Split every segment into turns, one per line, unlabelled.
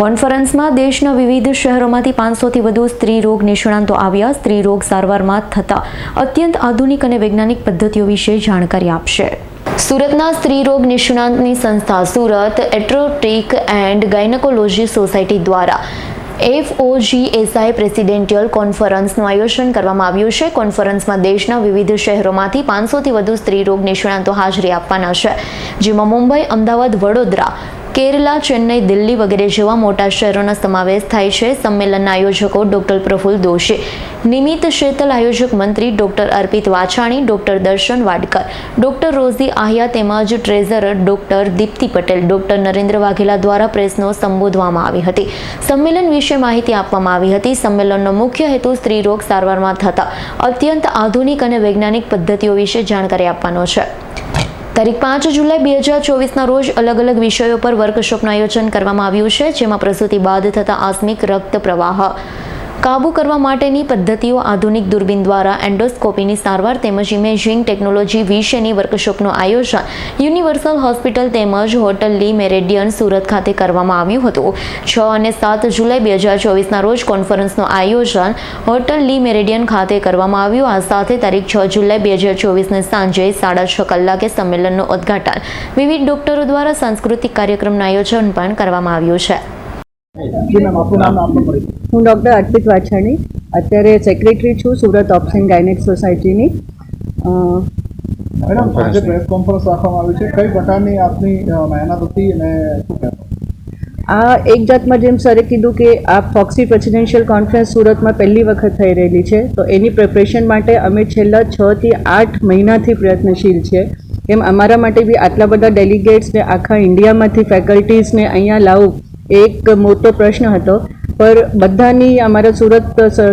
કોન્ફરન્સમાં દેશના વિવિધ શહેરોમાંથી પાંચસોથી વધુ સ્ત્રી રોગ નિષ્ણાંતો આવ્યા. સ્ત્રી રોગ સારવારમાં થતા અત્યંત આધુનિક અને વૈજ્ઞાનિક પદ્ધતિઓ વિશે જાણકારી આપશે. સુરતના સ્ત્રી રોગ નિષ્ણાંતની સંસ્થા સુરત એટ્રોટિક એન્ડ ગાયનેકોલોજી સોસાયટી દ્વારા એફઓજીએસઆઈ પ્રેસિડેન્ટિયલ કોન્ફરન્સનું આયોજન કરવામાં આવ્યું છે. કોન્ફરન્સમાં દેશના વિવિધ શહેરોમાંથી પાંચસોથી વધુ સ્ત્રી રોગ નિષ્ણાંતો હાજરી આપવાના છે. જેમાં મુંબઈ, અમદાવાદ, વડોદરા કેરલા, ચેન્નઈ, દિલ્હી વગેરે જેવા મોટા શહેરોનો સમાવેશ થાય છે. સંમેલનના આયોજકો ડોક્ટર પ્રફુલ દોશી નિમિત્ત શેતલ આયોજક મંત્રી ડોક્ટર અર્પિત વાછાણી, ડોક્ટર દર્શન વાડકર, ડોક્ટર રોઝી આહિયા તેમજ treasurer doctor Dipti Patel, doctor Narendra Vaghela દ્વારા પ્રેસનો સંબોધવામાં આવી હતી. સંમેલન વિશે માહિતી આપવામાં આવી હતી. સંમેલનનો મુખ્ય હેતુ સ્ત્રી રોગ સારવારમાં થતા અત્યંત આધુનિક અને વૈજ્ઞાનિક પદ્ધતિઓ વિશે જાણકારી આપવાનો છે. તારીખ પાંચ જુલાઈ બે હજાર ચોવીસના રોજ અલગ અલગ વિષયો પર વર્કશોપનું આયોજન કરવામાં આવ્યું છે, જેમાં પ્રસૂતિ બાદ થતા આસ્મિક રક્ત પ્રવાહ. કાબુ કરવા માટેની પદ્ધતિઓ આધુનિક દૂરબીન દ્વારા એન્ડોસ્કોપીની સારવાર તેમજ ઇમેજિંગ ટેકનોલોજી વિશેની વર્કશોપનું આયોજન યુનિવર્સલ હોસ્પિટલ તેમજ હોટલ લી મેરેડિયન સુરત ખાતે કરવામાં આવ્યું હતું. છ અને સાત જુલાઈ બે હજાર ચોવીસના રોજ કોન્ફરન્સનું આયોજન હોટલ લી મેરેડિયન ખાતે કરવામાં આવ્યું. આ સાથે તારીખ છ જુલાઈ બે હજાર ચોવીસને સાંજે સાડા છ કલાકે સંમેલનનું ઉદ્ઘાટન વિવિધ ડોક્ટરો દ્વારા સાંસ્કૃતિક કાર્યક્રમનું આયોજન પણ કરવામાં આવ્યું છે.
હું ડૉક્ટર અર્પિત વાછાણી. અત્યારે સેક્રેટરી છું સુરત ઓપ્શન ગાયનેક સોસાયટીની.
મેડમ આજે પ્રેસ કોન્ફરન્સ રાખવામાં આવી છે. કઈ પ્રકારની આપની મહેનત હતી અને
આ એક જાતમાં જેમ સરે કીધું કે આ ફોક્સી પ્રેસિડેન્શિયલ કોન્ફરન્સ સુરતમાં પહેલી વખત થઈ રહેલી છે તો એની પ્રિપરેશન માટે અમે છેલ્લા છ થી આઠ મહિનાથી પ્રયત્નશીલ છે. કેમ અમારા માટે બી આટલા બધા ડેલિગેટ્સને આખા ઇન્ડિયામાંથી ફેકલ્ટીઝને અહીંયા લાવવું એ એક મોટો પ્રશ્ન હતો. પર બધાની અમારા સુરત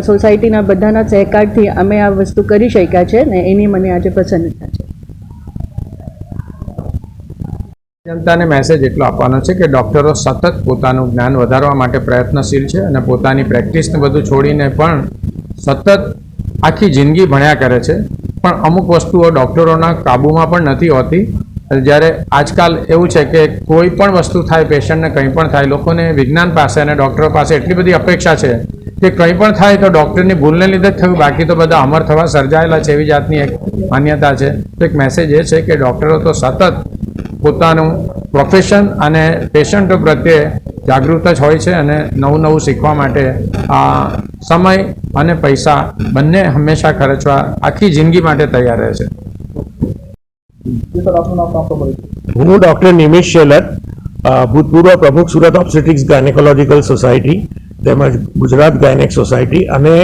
સોસાયટીના બધાના સહકારથી અમે આ વસ્તુ કરી શક્યા છે ને એની મને આજે પ્રસન્નતા છે.
જનતાને મેસેજ એટલો આપવાનો છે કે ડૉક્ટરો સતત પોતાનું જ્ઞાન વધારવા માટે પ્રયત્નશીલ છે અને પોતાની પ્રેક્ટિસને બધું છોડીને પણ સતત આખી જિંદગી ભણ્યા કરે છે. પણ અમુક વસ્તુઓ ડૉક્ટરોના કાબૂમાં પણ નથી હોતી. જ્યારે આજકાલ એવું છે કે કોઈ પણ વસ્તુ થાય, પેશન્ટને કંઈ પણ થાય, લોકોને વિજ્ઞાન પાસે અને ડૉક્ટરો પાસે એટલી બધી અપેક્ષા છે કે કંઈ પણ થાય તો ડૉક્ટરની ભૂલને લીધે જ થયું. બાકી તો બધા અમર થવા સર્જાયેલા છે એવી જાતની એક માન્યતા છે. તો એક મેસેજ એ છે કે ડૉક્ટરો તો સતત પોતાનું પ્રોફેશન અને પેશન્ટો પ્રત્યે જાગૃત જ હોય છે અને નવું નવું શીખવા માટે આ સમય અને પૈસા બંને હંમેશા ખર્ચવા આખી જિંદગી માટે તૈયાર રહે છે.
હું ડોક્ટર નિમિષ શેલર ભૂતપૂર્વ પ્રમુખ સુરત ઓબ્સ્ટેટિક્સ ગાયનેકોલોજીકલ સોસાયટી તેમજ ગુજરાત ગાયનેક સોસાયટી અને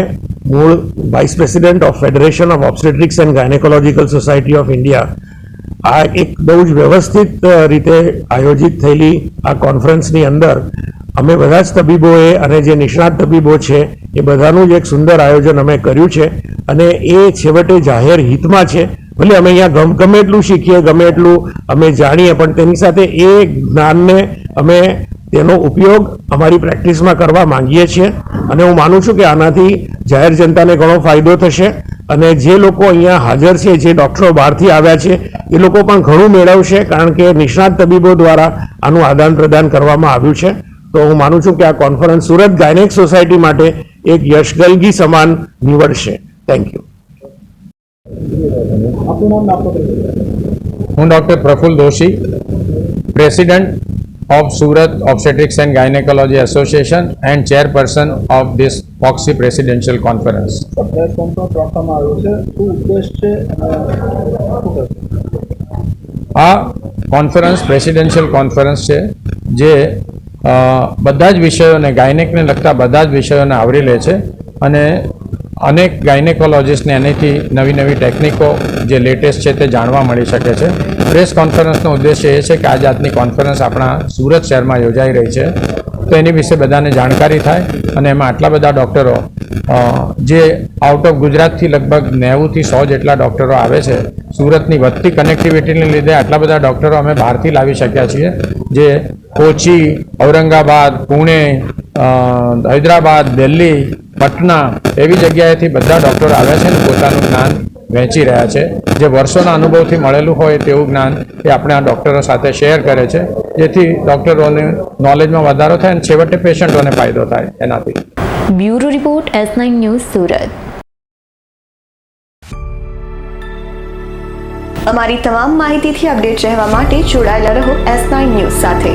મૂળ vice president of federation of obstetrics and gynaecological society of India. આ એક બહુ જ વ્યવસ્થિત રીતે આયોજિત થયેલી આ કોન્ફરન્સની અંદર અમે બધા જ તબીબોએ અને જે નિષ્ણાત તબીબો છે એ બધાનું જ એક સુંદર આયોજન અમે કર્યું છે અને એ છેવટે જાહેર હિતમાં છે. ભલે અમે અહીંયા ગમ એટલું શીખીએ, ગમે એટલું અમે જાણીએ, પણ તેની સાથે એ જ્ઞાનને અમે તેનો ઉપયોગ અમારી પ્રેક્ટિસમાં કરવા માંગીએ છીએ. અને હું માનું છું કે આનાથી જાહેર જનતાને ઘણો ફાયદો થશે. અને જે લોકો અહીંયા હાજર છે, જે ડૉક્ટરો બહારથી આવ્યા છે, એ લોકો પણ ઘણું મેળવશે, કારણ કે નિષ્ણાત તબીબો દ્વારા આનું આદાન પ્રદાન કરવામાં આવ્યું છે. તો હું માનું છું કે આ કોન્ફરન્સ સુરત ગાયનેક સોસાયટી માટે એક યશગલગી સમાન નીવડશે. થેન્ક યુ
આપનું નામ આપનો પરિચય
હું doctor Praful Doshi, president of Surat obstetrics and gynaecology association and chairperson of this FOGSI presidential conference. આ કોન્ફરન્સ પ્રેસિડેન્શિયલ કોન્ફરન્સ છે, જે બધા જ વિષયોને, ગાયનેકને લગતા બધા જ વિષયોને આવરી લે છે અને અનેક ગાયનેકોલોજીસ્ટને એનાથી નવી નવી ટેકનિકો જે લેટેસ્ટ છે તે જાણવા મળી શકે છે. પ્રેસ કોન્ફરન્સનો ઉદ્દેશ્ય એ છે કે આ જાતની કોન્ફરન્સ આપણા સુરત શહેરમાં યોજાઈ રહી છે. તો એની વિશે બધાને જાણકારી થાય અને એમાં આટલા બધા ડૉક્ટરો જે આઉટ ઓફ ગુજરાતથી લગભગ નેવુંથી સો જેટલા ડૉક્ટરો આવે છે, સુરતની વધતી કનેક્ટિવિટીને લીધે આટલા બધા ડૉક્ટરો અમે બહારથી લાવી શક્યા છીએ. જે કોચી, ઔરંગાબાદ, પુણે હૈદરાબાદ, દિલ્હી પટના એવી જગ્યાએથી બધા ડૉક્ટર આવ્યા છે અને પોતાનું જ્ઞાન વહેંચી રહ્યા છે. જે વર્ષોના અનુભવથી મળેલું હોય તેવું જ્ઞાન એ આપણે આ ડૉક્ટરો સાથે શેર કરે છે. જેથી ડૉક્ટરોને નોલેજમાં વધારો થાય અને છેવટે પેશન્ટોને ફાયદો થાય એનાથી.
Bureau report S nine news Surat.
અમારી તમામ માહિતીથી અપડેટ રહેવા માટે જોડાયેલા રહો એસ નાઇન ન્યૂઝ સાથે.